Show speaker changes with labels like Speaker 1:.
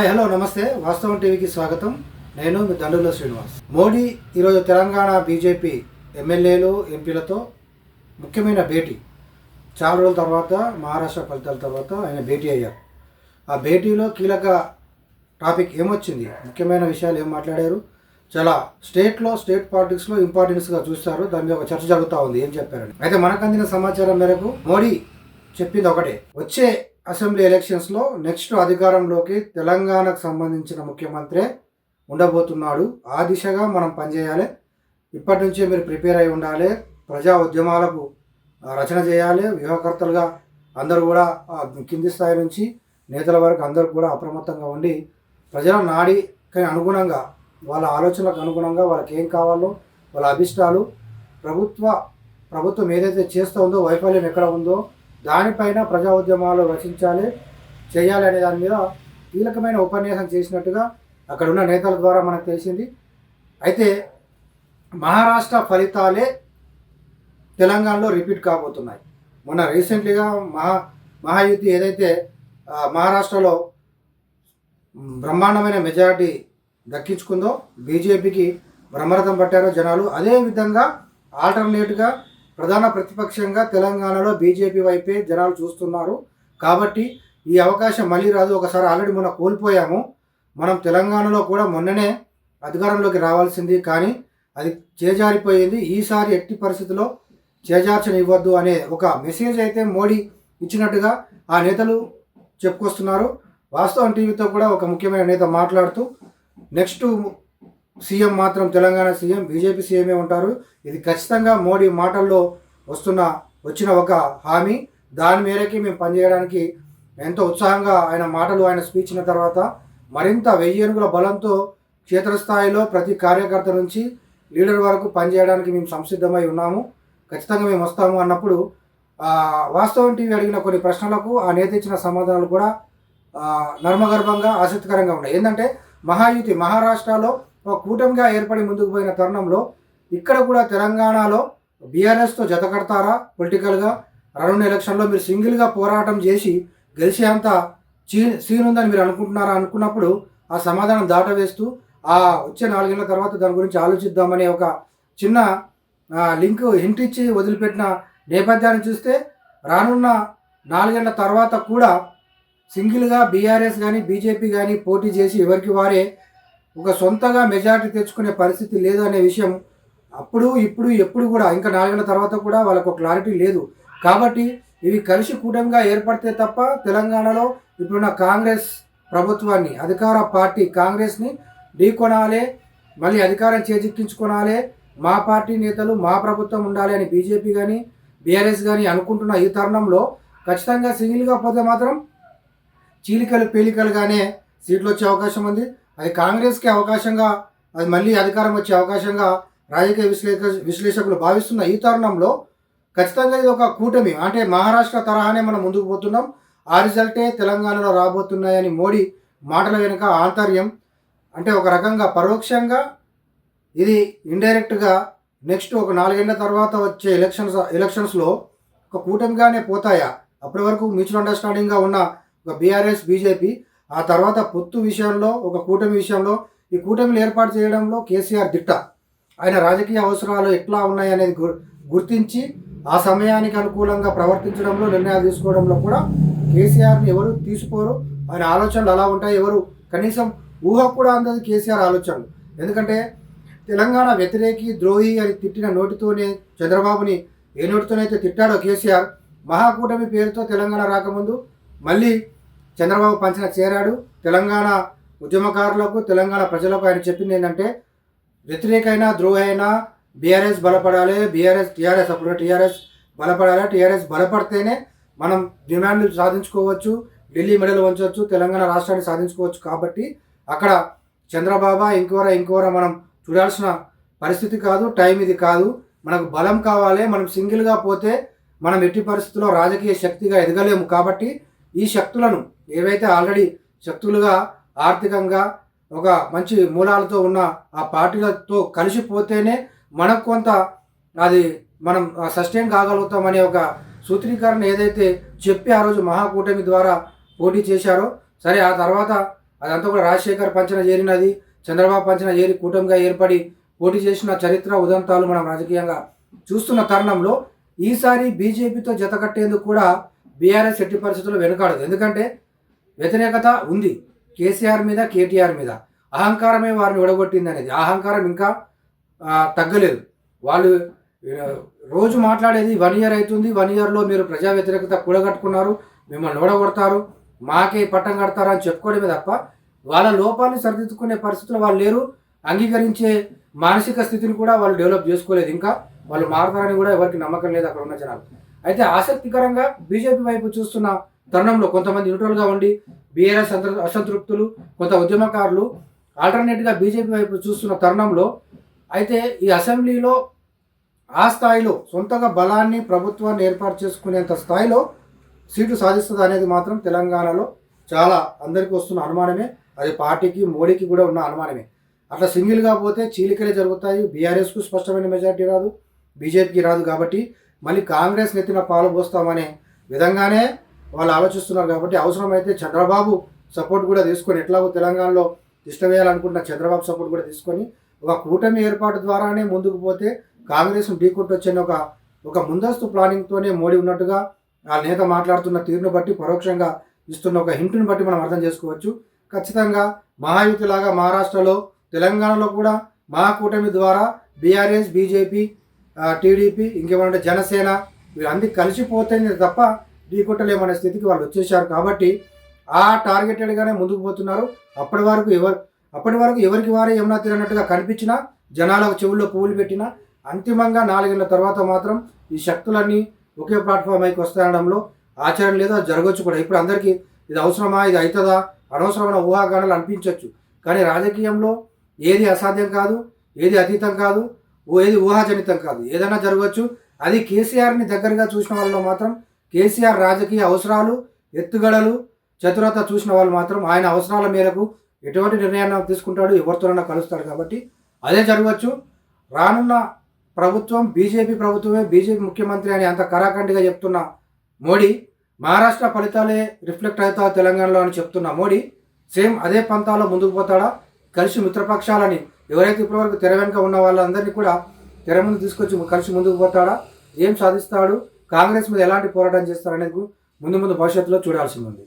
Speaker 1: Hi hello నమస్తే. వాస్తవం టీవీకి స్వాగతం. నేను మీ దండుల శ్రీనివాస్. మోడీ ఈరోజు తెలంగాణ బీజేపీ ఎమ్మెల్యేలు ఎంపీలతో ముఖ్యమైన భేటీ. చాలా రోజుల తర్వాత మహారాష్ట్ర ఫలితాల తర్వాత ఆయన భేటీ అయ్యారు. ఆ భేటీలో కీలక టాపిక్ ఏమొచ్చింది? ముఖ్యమైన విషయాలు ఏం మాట్లాడారు? చాలా స్టేట్లో స్టేట్ పాలిటిక్స్లో ఇంపార్టెన్స్గా చూస్తారు. దాని మీద ఒక చర్చ జరుగుతూ ఉంది. ఏం చెప్పారని. అయితే మనకు అందిన సమాచారం మేరకు మోడీ చెప్పింది ఒకటే. వచ్చే అసెంబ్లీ ఎలక్షన్స్లో నెక్స్ట్ అధికారంలోకి తెలంగాణకు సంబంధించిన ముఖ్యమంత్రే ఉండబోతున్నాడు. ఆ దిశగా మనం పనిచేయాలి. ఇప్పటి నుంచే మీరు ప్రిపేర్ అయి ఉండాలి. ప్రజా ఉద్యమాలకు రచన చేయాలి. వ్యూహకర్తలుగా అందరూ కూడా కింది స్థాయి నుంచి నేతల వరకు అందరూ కూడా అప్రమత్తంగా ఉండి ప్రజల నాడికి అనుగుణంగా వాళ్ళ ఆలోచనలకు అనుగుణంగా వాళ్ళకి ఏం కావాలో వాళ్ళ అభిష్టాలు ప్రభుత్వ ప్రభుత్వం ఏదైతే చేస్తూ ఉందో వైఫల్యం ఎక్కడ ఉందో దానిపైన ప్రజా ఉద్యమాలు రచించాలి చేయాలి అనే దాని మీద కీలకమైన ఉపన్యాసం చేసినట్టుగా అక్కడ ఉన్న నేతల ద్వారా మనకు తెలిసింది. అయితే మహారాష్ట్ర ఫలితాలే తెలంగాణలో రిపీట్ కాబోతున్నాయి. మొన్న రీసెంట్లీగా మహా మహాయుద్ధి ఏదైతే మహారాష్ట్రలో బ్రహ్మాండమైన మెజారిటీ దక్కించుకుందో బీజేపీకి బ్రహ్మరథం పట్టారో జనాలు అదే విధంగా ఆల్టర్నేట్గా ప్రధాన ప్రతిపక్షంగా తెలంగాణలో బీజేపీ వైపే జనాలు చూస్తున్నారు. కాబట్టి ఈ అవకాశం మళ్ళీ రాదు. ఒకసారి ఆల్రెడీ మొన్న కోల్పోయాము. మనం తెలంగాణలో కూడా మొన్ననే అధికారంలోకి రావాల్సింది. కానీ అది చేజారిపోయింది. ఈసారి ఎట్టి పరిస్థితిలో చేజార్చనివ్వద్దు అనే ఒక మెసేజ్ అయితే మోడీ ఇచ్చినట్టుగా ఆ నేతలు చెప్పుకొస్తున్నారు. వాస్తవం టీవీతో కూడా ఒక ముఖ్యమైన నేత మాట్లాడుతూ నెక్స్ట్ సీఎం మాత్రం తెలంగాణ సీఎం బీజేపీ సీఎంఏ ఉంటారు. ఇది ఖచ్చితంగా మోడీ మాటల్లో వస్తున్న వచ్చిన ఒక హామీ. దాని మేరకి మేము పనిచేయడానికి ఎంతో ఉత్సాహంగా ఆయన మాటలు ఆయన స్పీచ్ ఇచ్చిన తర్వాత మరింత వెయ్యి ఏనుగుల బలంతో క్షేత్రస్థాయిలో ప్రతి కార్యకర్త నుంచి లీడర్ వరకు పనిచేయడానికి మేము సంసిద్ధమై ఉన్నాము. ఖచ్చితంగా మేము వస్తాము అన్నప్పుడు వాస్తవం టీవీ అడిగిన కొన్ని ప్రశ్నలకు ఆ నేత ఇచ్చిన సమాధానాలు కూడా నర్మగర్భంగా ఆసక్తికరంగా ఉన్నాయి. ఏంటంటే మహాయుతి మహారాష్ట్రలో ఒక కూటమిగా ఏర్పడి ముందుకు పోయిన తరుణంలో ఇక్కడ కూడా తెలంగాణలో బీఆర్ఎస్తో జత కడతారా? పొలిటికల్గా రానున్న ఎలక్షన్లో మీరు సింగిల్గా పోరాటం చేసి గెలిచేంత చీ సీన్ ఉందని మీరు అనుకుంటున్నారా? అనుకున్నప్పుడు ఆ సమాధానం దాటవేస్తూ ఆ వచ్చే నాలుగేళ్ళ తర్వాత దాని గురించి ఆలోచిద్దామనే ఒక చిన్న లింక్ హింట్ ఇచ్చి వదిలిపెట్టిన నేపథ్యాన్ని చూస్తే రానున్న నాలుగేళ్ళ తర్వాత కూడా సింగిల్గా బీఆర్ఎస్ కానీ బీజేపీ కానీ పోటీ చేసి ఎవరికి వారే ఒక సొంతగా మెజారిటీ తెచ్చుకునే పరిస్థితి లేదు అనే విషయం అప్పుడు ఇప్పుడు ఎప్పుడు కూడా ఇంకా నాలుగేళ్ళ తర్వాత కూడా వాళ్ళకు క్లారిటీ లేదు. కాబట్టి ఇవి కలిసి కూటమిగా ఏర్పడితే తప్ప తెలంగాణలో ఇప్పుడున్న కాంగ్రెస్ ప్రభుత్వాన్ని అధికార పార్టీ కాంగ్రెస్ని ఢీకొనాలి మళ్ళీ అధికారం చేజిక్కించుకోనాలి మా పార్టీ నేతలు మా ప్రభుత్వం ఉండాలి అని బీజేపీ కానీ బీఆర్ఎస్ కానీ అనుకుంటున్న ఈ తరుణంలో ఖచ్చితంగా సింగిల్గా పోతే మాత్రం చీలికలు పేలికలుగానే సీట్లు వచ్చే అవకాశం ఉంది. అది కాంగ్రెస్కి అవకాశంగా అది మళ్ళీ అధికారం వచ్చే అవకాశంగా రాజకీయ విశ్లేష విశ్లేషకులు భావిస్తున్న ఈ తరుణంలో ఖచ్చితంగా ఇది ఒక కూటమి. అంటే మహారాష్ట్ర తరహానే మనం ముందుకు పోతున్నాం. ఆ రిజల్టే తెలంగాణలో రాబోతున్నాయని మోడీ మాటల వెనుక ఆంతర్యం. అంటే ఒక రకంగా పరోక్షంగా ఇది ఇండైరెక్ట్గా నెక్స్ట్ ఒక నాలుగేళ్ళ తర్వాత వచ్చే ఎలక్షన్స్ ఎలక్షన్స్లో ఒక కూటమిగానే పోతాయా? అప్పటి వరకు మ్యూచువల్ అండర్స్టాండింగ్గా ఉన్న ఒక బీఆర్ఎస్ బీజేపీ ఆ తర్వాత పొత్తు విషయంలో ఒక కూటమి విషయంలో ఈ కూటమిలు ఏర్పాటు చేయడంలో కేసీఆర్ దిట్ట. ఆయన రాజకీయ అవసరాలు ఎట్లా ఉన్నాయనేది గు- గుర్తించి ఆ సమయానికి అనుకూలంగా ప్రవర్తించడంలో నిర్ణయాలు తీసుకోవడంలో కూడా కేసీఆర్ని ఎవరు తీసుకోరు ఆయన ఆలోచనలు అలా ఉంటాయి. ఎవరు కనీసం ఊహ కూడా అందదు కేసీఆర్ ఆలోచనలు. ఎందుకంటే తెలంగాణ వ్యతిరేకి ద్రోహి అని తిట్టిన నోటితోనే చంద్రబాబుని ఏ నోటితోనైతే తిట్టాడో కేసీఆర్ మహాకూటమి పేరుతో తెలంగాణ రాకముందు మళ్ళీ చంద్రబాబు పంచన చేరాడు. తెలంగాణ ఉద్యమకారులకు తెలంగాణ ప్రజలకు ఆయన చెప్పింది ఏంటంటే వ్యతిరేకైనా ద్రోహి అయినా బీఆర్ఎస్ బలపడాలి బీఆర్ఎస్ టీఆర్ఎస్ అప్పుడు టీఆర్ఎస్ బలపడాలి టీఆర్ఎస్ బలపడితేనే మనం డిమాండ్లు సాధించుకోవచ్చు ఢిల్లీ మెడల్ వంచవచ్చు తెలంగాణ రాష్ట్రాన్ని సాధించుకోవచ్చు. కాబట్టి అక్కడ చంద్రబాబు ఇంకోర ఇంకోరా మనం చూడాల్సిన పరిస్థితి కాదు టైం ఇది కాదు. మనకు బలం కావాలి మనం సింగిల్గా పోతే మనం ఎట్టి పరిస్థితుల్లో రాజకీయ శక్తిగా ఎదగలేము. కాబట్టి ఈ శక్తులను ఏవైతే ఆల్రెడీ శక్తులుగా ఆర్థికంగా ఒక మంచి మూలాలతో ఉన్న ఆ పార్టీలతో కలిసిపోతేనే మనకు కొంత అది మనం సస్టైన్ కాగలుగుతామనే ఒక సూత్రీకరణ ఏదైతే చెప్పి ఆ రోజు మహాకూటమి ద్వారా పోటీ చేశారో సరే ఆ తర్వాత అదంతా కూడా రాజశేఖర్ పంచన చేరినది చంద్రబాబు పంచన చేరి కూటమిగా ఏర్పడి పోటీ చేసిన చరిత్ర ఉదంతాలు మనం రాజకీయంగా చూస్తున్న తరుణంలో ఈసారి బీజేపీతో జత కట్టేందుకు కూడా బీఆర్ఎస్ ఎట్టి పరిస్థితుల్లో వెనుకాడదు. ఎందుకంటే వ్యతిరేకత ఉంది. కేసీఆర్ మీద కేటీఆర్ మీద. అహంకారమే వారిని విడగొట్టింది అనేది. అహంకారం ఇంకా తగ్గలేదు. వాళ్ళు రోజు మాట్లాడేది వన్ ఇయర్ అవుతుంది. వన్ ఇయర్లో మీరు ప్రజా వ్యతిరేకత కూడగట్టుకున్నారు. మిమ్మల్ని ఓడగొడతారు మాకే పట్టం కడతారు అని చెప్పుకోవడమే తప్ప వాళ్ళ లోపాన్ని సరిదిద్దుకునే పరిస్థితులు వాళ్ళు లేరు. అంగీకరించే మానసిక స్థితిని కూడా వాళ్ళు డెవలప్ చేసుకోలేదు. ఇంకా వాళ్ళు మారుతారని కూడా ఎవరికి నమ్మకం లేదు అక్కడ ఉన్న జనాలు. అయితే ఆసక్తికరంగా బీజేపీ వైపు చూస్తున్న తరుణంలో కొంతమంది న్యూట్రల్గా ఉండి బీఆర్ఎస్ అసంతృప్తులు కొంత ఉద్యమకారులు ఆల్టర్నేట్గా బీజేపీ వైపు చూస్తున్న తరుణంలో అయితే ఈ అసెంబ్లీలో ఆ స్థాయిలో సొంతగా బలాన్ని ప్రభుత్వాన్ని ఏర్పాటు చేసుకునేంత స్థాయిలో సీటు సాధిస్తుంది అనేది మాత్రం తెలంగాణలో చాలా అందరికీ వస్తున్న అనుమానమే. అది పార్టీకి మోడీకి కూడా ఉన్న అనుమానమే. అట్లా సింగిల్గా పోతే చీలికలే జరుగుతాయి. బీఆర్ఎస్కు స్పష్టమైన మెజార్టీ రాదు. బీజేపీకి రాదు కాబట్టి మళ్ళీ కాంగ్రెస్ నెత్తిన పాలు పోస్తామనే విధంగానే వాళ్ళు ఆలోచిస్తున్నారు కాబట్టి అవసరమైతే చంద్రబాబు సపోర్ట్ కూడా తీసుకొని ఎట్లాగో తెలంగాణలో ఇష్టవేయాలనుకుంటున్న చంద్రబాబు సపోర్ట్ కూడా తీసుకొని ఒక కూటమి ఏర్పాటు ద్వారానే ముందుకు పోతే కాంగ్రెస్ను ఢీకొట్టొచ్చని ఒక ఒక ముందస్తు ప్లానింగ్తోనే మోడీ ఉన్నట్టుగా ఆ నేత మాట్లాడుతున్న తీరును బట్టి పరోక్షంగా ఇస్తున్న ఒక హింటుని బట్టి మనం అర్థం చేసుకోవచ్చు. ఖచ్చితంగా మహాయుతిలాగా మహారాష్ట్రలో తెలంగాణలో కూడా మహాకూటమి ద్వారా బీఆర్ఎస్ బీజేపీ టీడీపీ ఇంకేమంటే జనసేన వీళ్ళందరూ కలిసిపోతేనే తప్ప ఢీకొట్టలేమనే స్థితికి వాళ్ళు వచ్చేసారు కాబట్టి ఆ టార్గెటెడ్గానే ముందుకు పోతున్నారు. అప్పటి వరకు ఎవరు అప్పటి వరకు ఎవరికి వారే ఏమన్నా తినట్టుగా కనిపించినా జనాల చెవుల్లో పువ్వులు పెట్టినా అంతిమంగా నాలుగేళ్ళ తర్వాత మాత్రం ఈ శక్తులన్నీ ఒకే ప్లాట్ఫామ్ అయికి వస్తాయనడంలో ఆచరణ లేదా జరగవచ్చు కూడా. ఇప్పుడు అందరికీ ఇది అవసరమా ఇది అవుతుందా? అనవసరమైన ఊహాగానాలు అనిపించవచ్చు కానీ రాజకీయంలో ఏది అసాధ్యం కాదు ఏది అతీతం కాదు ఏది ఊహాజనితం కాదు. ఏదైనా జరగవచ్చు. అది కేసీఆర్ని దగ్గరగా చూసిన వాళ్ళలో మాత్రం కేసీఆర్ రాజకీయ అవసరాలు ఎత్తుగడలు చతురత చూసిన వాళ్ళు మాత్రం ఆయన అవసరాల మేరకు ఎటువంటి నిర్ణయాన్ని తీసుకుంటాడు ఎవరితోనైనా కలుస్తాడు కాబట్టి అదే జరగవచ్చు. రానున్న ప్రభుత్వం బీజేపీ ప్రభుత్వమే బీజేపీ ముఖ్యమంత్రి అని అంత కరాఖండిగా చెప్తున్న మోడీ మహారాష్ట్ర ఫలితాలే రిఫ్లెక్ట్ అవుతా తెలంగాణలో అని చెప్తున్న మోడీ సేమ్ అదే పంతాలో ముందుకు పోతాడా? కలిసి మిత్రపక్షాలని ఎవరైతే ఇప్పటివరకు తెర వెనుక ఉన్న వాళ్ళందరినీ కూడా తెర ముందు తీసుకొచ్చి కలిసి ముందుకు పోతాడా? ఏం సాధిస్తాడు? కాంగ్రెస్ మీద ఎలాంటి పోరాటం చేస్తారనేది ముందు ముందు భవిష్యత్తులో చూడాల్సి ఉంది.